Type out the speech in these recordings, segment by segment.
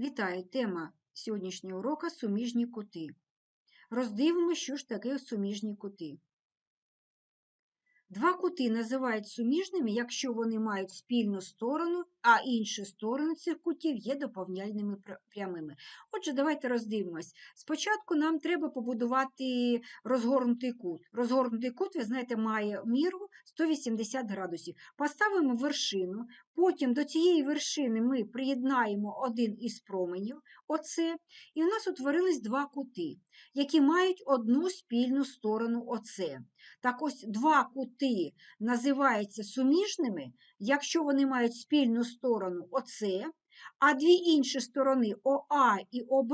Вітаю! Тема сьогоднішнього уроку суміжні кути. Роздивимося, що ж таке суміжні кути. Два кути називають суміжними, якщо вони мають спільну сторону, а інші сторони цих кутів є доповняльними прямими. Отже, давайте роздивимось. Спочатку нам треба побудувати розгорнутий кут. Розгорнутий кут, ви знаєте, має міру 180 градусів. Поставимо вершину, потім до цієї вершини ми приєднаємо один із променів, оце, і у нас утворились два кути, які мають одну спільну сторону оце. Так ось два кути називаються суміжними, якщо вони мають спільну сторону оце, а дві інші сторони ОА і ОБ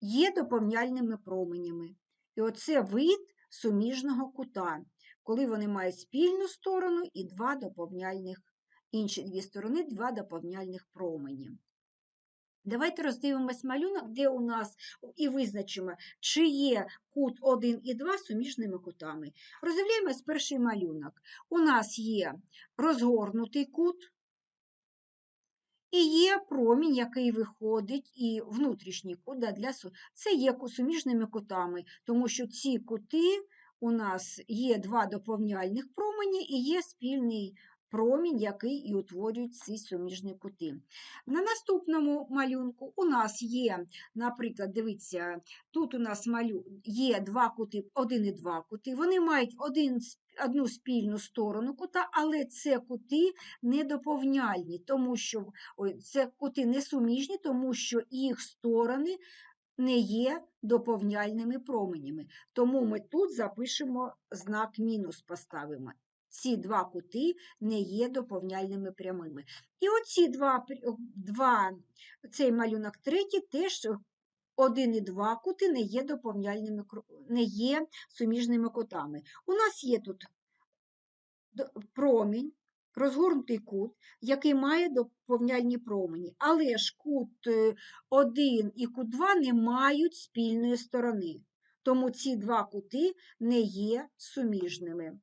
є доповняльними променями. І оце вид суміжного кута, коли вони мають спільну сторону і два доповняльних, інші дві сторони, два доповняльних променів. Давайте роздивимось малюнок, де у нас і визначимо, чи є кут 1 і 2 суміжними кутами. Роздивляємось перший малюнок. У нас є розгорнутий кут, і є промінь, який виходить, і внутрішній кут для це є суміжними кутами, тому що ці кути у нас є два доповняльних промені і є спільний промінь, який і утворюють ці суміжні кути. На наступному малюнку у нас є, наприклад, дивіться, тут у нас малю... є два кути, один і два кути, вони мають один Одну спільну сторону кута, але це кути недоповняльні, тому що ой, це кути несуміжні, тому що їх сторони не є доповняльними променями. Тому ми тут запишемо знак мінус, поставимо ці два кути не є доповняльними прямими. І оці два, два цей малюнок третій теж один і два кути не є доповняльними, не є суміжними кутами. У нас є тут промінь, розгорнутий кут, який має доповняльні промені, але ж кут 1 е, і кут 2 не мають спільної сторони. Тому ці два кути не є суміжними.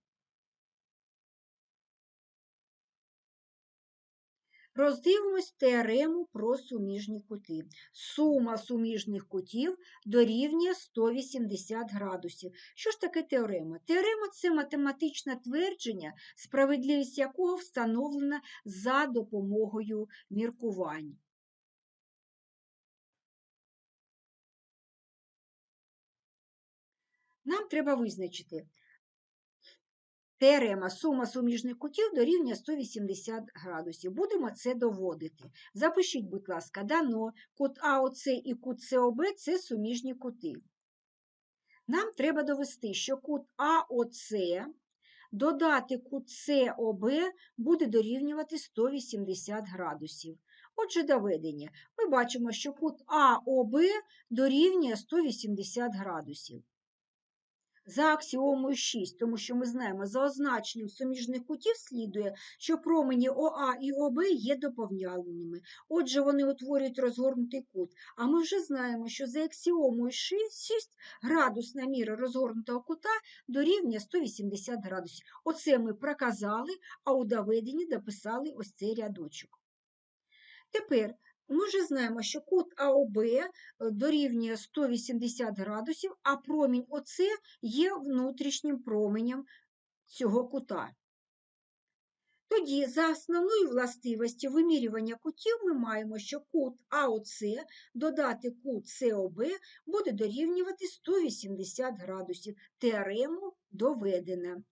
Роздивимось теорему про суміжні кути. Сума суміжних кутів дорівнює 180 градусів. Що ж таке теорема? Теорема це математичне твердження, справедливість якого встановлена за допомогою міркувань. Нам треба визначити, Теорема сума суміжних кутів дорівнює 180 градусів. Будемо це доводити. Запишіть, будь ласка, дано кут АОЦ і кут СОБ це суміжні кути. Нам треба довести, що кут АОЦ додати кут СОБ буде дорівнювати 180 градусів. Отже, доведення. Ми бачимо, що кут АОБ дорівнює 180 градусів за аксіомою 6, тому що ми знаємо, за означенням суміжних кутів слідує, що промені ОА і ОБ є доповняльними. Отже, вони утворюють розгорнутий кут. А ми вже знаємо, що за аксіомою 6, 6 градусна міра розгорнутого кута дорівнює 180 градусів. Оце ми проказали, а у доведенні дописали ось цей рядочок. Тепер ми вже знаємо, що кут АОБ е, дорівнює 180 градусів, а промінь ОЦ є внутрішнім променем цього кута. Тоді, за основною властивістю вимірювання кутів, ми маємо, що кут АОЦ додати кут СОБ буде дорівнювати 180 градусів. Теорему доведена.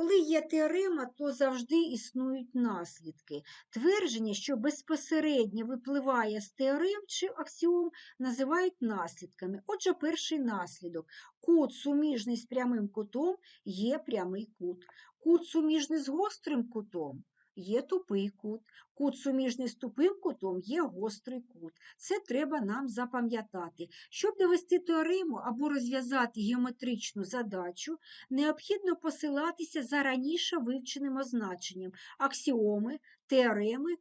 Коли є теорема, то завжди існують наслідки. Твердження, що безпосередньо випливає з теорем чи аксіом, називають наслідками. Отже, перший наслідок. Кут суміжний з прямим кутом є прямий кут. Кут суміжний з гострим кутом є тупий кут. Кут суміжний з тупим кутом є гострий кут. Це треба нам запам'ятати. Щоб довести теорему або розв'язати геометричну задачу, необхідно посилатися за раніше вивченим означенням аксіоми, теореми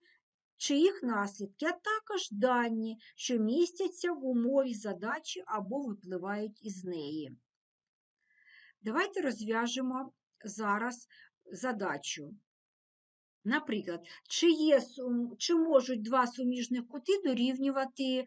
чи їх наслідки, а також дані, що містяться в умові задачі або випливають із неї. Давайте розв'яжемо зараз задачу. Наприклад, чи, є, чи можуть два суміжних кути дорівнювати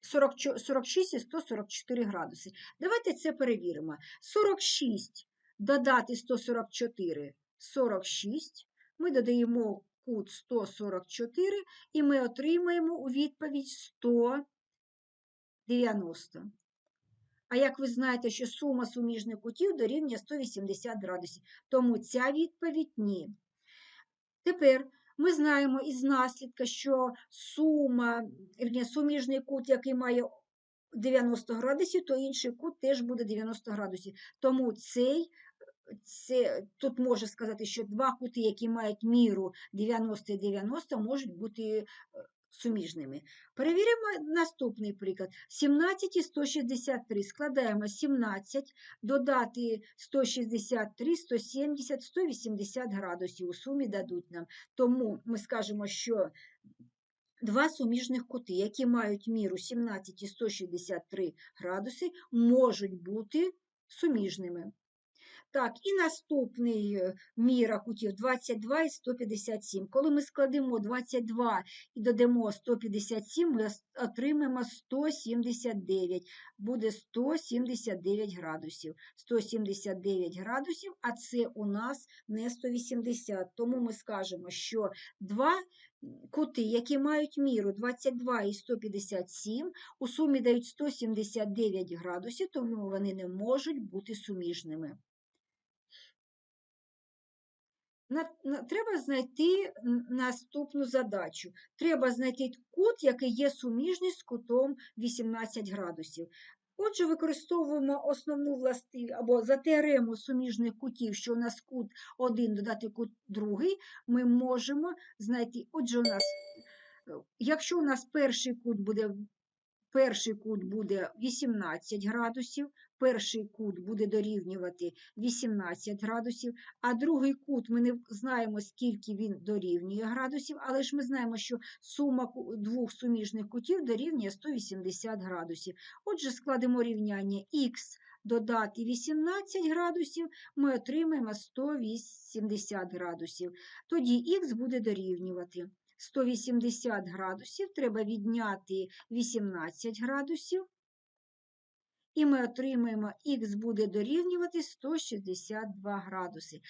40 46 і 144 градуси? Давайте це перевіримо. 46 додати 144 46. Ми додаємо кут 144 і ми отримаємо у відповідь 190. А як ви знаєте, що сума суміжних кутів дорівнює 180 градусів, тому ця відповідь ні. Тепер ми знаємо із наслідка, що сума, вірні, суміжний кут, який має 90 градусів, то інший кут теж буде 90 градусів. Тому цей, це, тут може сказати, що два кути, які мають міру 90 і 90, можуть бути е, суміжними. Перевіримо наступний приклад. 17 і 163. Складаємо 17, додати 163, 170, 180 градусів. У сумі дадуть нам. Тому ми скажемо, що два суміжних кути, які мають міру 17 і 163 градуси, можуть бути суміжними. Так, і наступний е, міра кутів 22 і 157. Коли ми складемо 22 і додамо 157, ми отримаємо 179. Буде 179 градусів. 179 градусів, а це у нас не 180. Тому ми скажемо, що два кути, які мають міру 22 і 157, у сумі дають 179 градусів, тому вони не можуть бути суміжними. На, на, треба знайти наступну задачу. Треба знайти кут, який є суміжний з кутом 18 градусів. Отже, використовуємо основну властивість або за теорему суміжних кутів, що у нас кут 1 додати кут другий, ми можемо знайти. Отже, у нас, е, якщо у нас перший кут буде перший кут буде 18 градусів, перший кут буде дорівнювати 18 градусів, а другий кут ми не знаємо, скільки він дорівнює градусів, але ж ми знаємо, що сума двох суміжних кутів дорівнює 180 градусів. Отже, складемо рівняння х додати 18 градусів, ми отримаємо 180 градусів. Тоді х буде дорівнювати 180 градусів, треба відняти 18 градусів, і ми отримаємо х буде дорівнювати 162 градуси.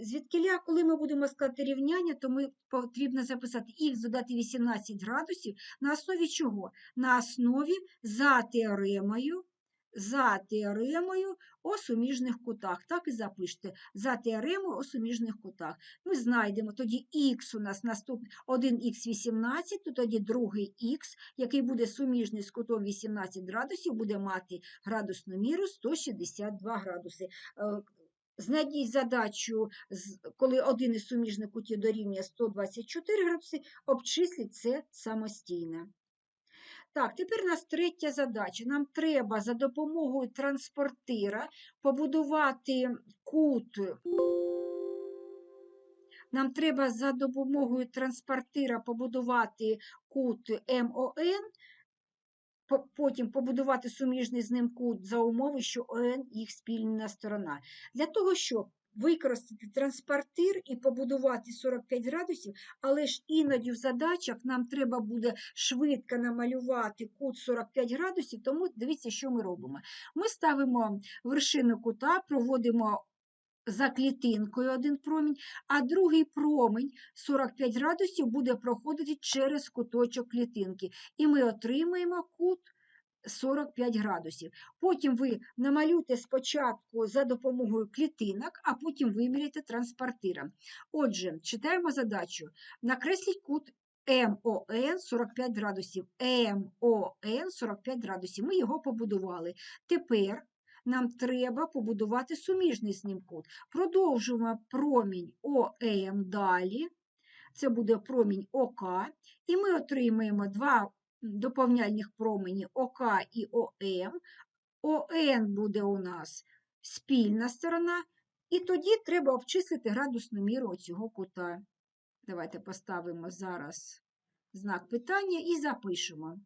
Звідкиля, коли ми будемо складати рівняння, то ми потрібно записати х додати 18 градусів на основі чого? На основі за теоремою, за теоремою о суміжних кутах. Так і запишете. За теоремою о суміжних кутах. Ми знайдемо тоді х у нас наступний 1х18, то тоді другий х, який буде суміжний з кутом 18 градусів, буде мати градусну міру 162 градуси. Е, Знайдіть задачу, коли один із суміжних кутів дорівнює 124 градуси, обчисліть це самостійно. Так, тепер у нас третя задача. Нам треба за допомогою транспортира побудувати кут. Нам треба за допомогою транспортира побудувати кут МОН, потім побудувати суміжний з ним кут за умови, що ОН їх спільна сторона. Для того, щоб використати транспортир і побудувати 45 градусів, але ж іноді в задачах нам треба буде швидко намалювати кут 45 градусів, тому дивіться, що ми робимо. Ми ставимо вершину кута, проводимо за клітинкою один промінь, а другий промінь 45 градусів буде проходити через куточок клітинки. І ми отримаємо кут 45 градусів. Потім ви намалюєте спочатку за допомогою клітинок, а потім виміряєте транспортиром. Отже, читаємо задачу. Накресліть кут МОН 45 градусів. МОН 45 градусів. Ми його побудували. Тепер нам треба побудувати суміжний з ним кут. Продовжуємо промінь ОМ далі. Це буде промінь ОК, і ми отримаємо два доповняльних промені ОК і ОМ. ОН буде у нас спільна сторона, і тоді треба обчислити градусну міру цього кута. Давайте поставимо зараз знак питання і запишемо.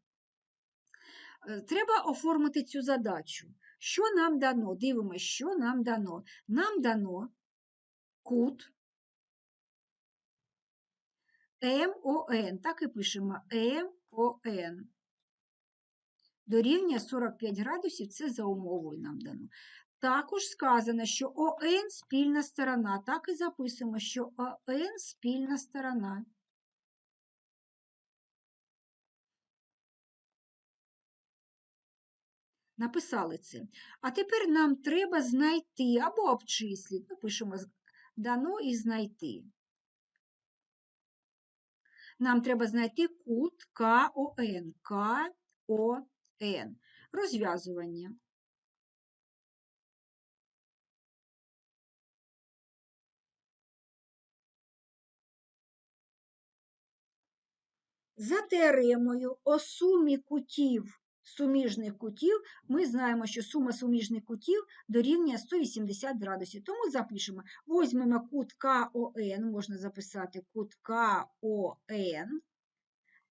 Е, Треба оформити цю задачу. Що нам дано? Дивимося, що нам дано. Нам дано кут МОН. Так і пишемо МОН. Дорівнює 45 градусів, це за умовою нам дано. Також сказано, що ОН спільна сторона. Так і записуємо, що ОН спільна сторона. Написали це. А тепер нам треба знайти або обчислити. Ну, пишемо дано і знайти. Нам треба знайти кут КОН. КОН. Розв'язування. За теоремою о сумі кутів суміжних кутів ми знаємо, що сума суміжних кутів дорівнює 180 градусів. Тому запишемо, візьмемо кут КОН, можна записати кут КОН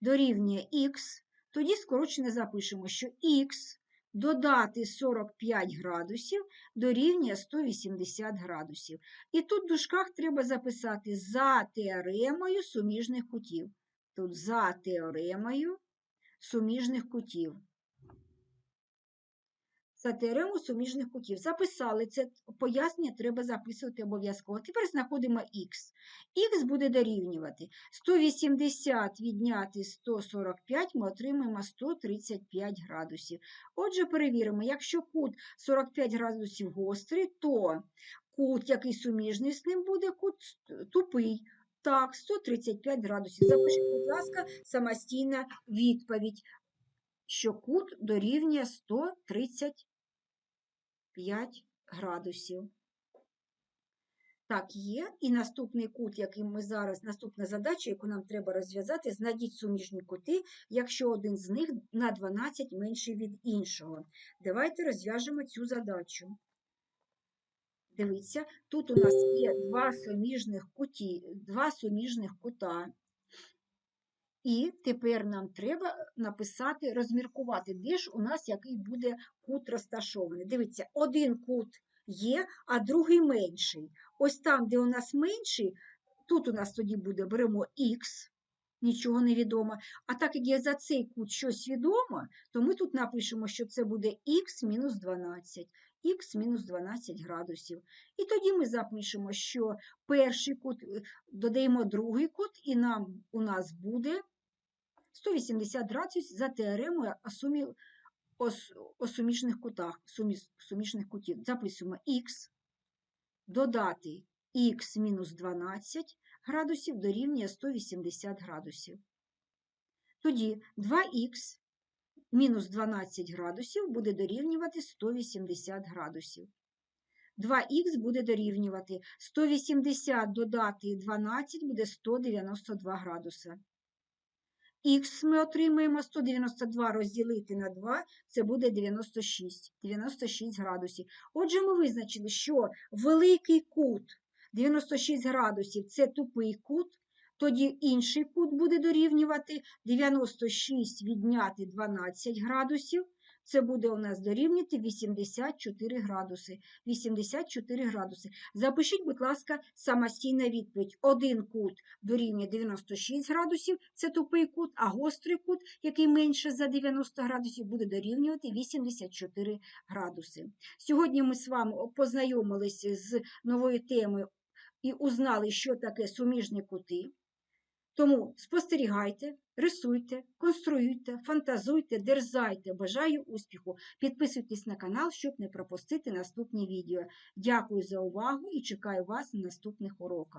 дорівнює Х, тоді скорочено запишемо, що Х додати 45 градусів дорівнює 180 градусів. І тут в дужках треба записати за теоремою суміжних кутів. Тут за теоремою суміжних кутів. За теорему суміжних кутів. Записали це пояснення, треба записувати обов'язково. Тепер знаходимо х. Х буде дорівнювати 180 відняти 145, ми отримаємо 135 градусів. Отже, перевіримо, якщо кут 45 градусів гострий, то кут, який суміжний з ним, буде кут тупий. Так, 135 градусів. Запишіть, будь ласка, самостійна відповідь, що кут дорівнює 135 градусів. Так, є. І наступний кут, який ми зараз, наступна задача, яку нам треба розв'язати, знайдіть суміжні кути, якщо один з них на 12 менший від іншого. Давайте розв'яжемо цю задачу. Дивіться, тут у нас є два суміжних куті, два суміжних кута. І тепер нам треба написати, розміркувати, де ж у нас який буде кут розташований. Дивіться, один кут є, а другий менший. Ось там, де у нас менший, тут у нас тоді буде беремо х, нічого не відомо. А так як є за цей кут щось відомо, то ми тут напишемо, що це буде х мінус 12 х мінус 12 градусів. І тоді ми запишемо, що перший кут, е, додаємо другий кут, і нам у нас буде 180 градусів за теоремою о, сумі, о, о суміжних кутах, сумі, суміжних кутів. Записуємо х, додати х мінус 12 градусів дорівнює 180 градусів. Тоді 2х мінус 12 градусів буде дорівнювати 180 градусів. 2х буде дорівнювати 180 додати 12 буде 192 градуса. Х ми отримаємо 192 розділити на 2, це буде 96 96 градусів. Отже, ми визначили, що великий кут 96 градусів це тупий кут, тоді інший кут буде дорівнювати 96 відняти 12 градусів. Це буде у нас дорівнювати 84 градуси. 84 градуси. Запишіть, будь ласка, самостійна відповідь. Один кут дорівнює 96 градусів, це тупий кут, а гострий кут, який менше за 90 градусів, буде дорівнювати 84 градуси. Сьогодні ми з вами познайомилися з новою темою і узнали, що таке суміжні кути. Тому спостерігайте, рисуйте, конструюйте, фантазуйте, дерзайте. Бажаю успіху! Підписуйтесь на канал, щоб не пропустити наступні відео. Дякую за увагу і чекаю вас на наступних уроках.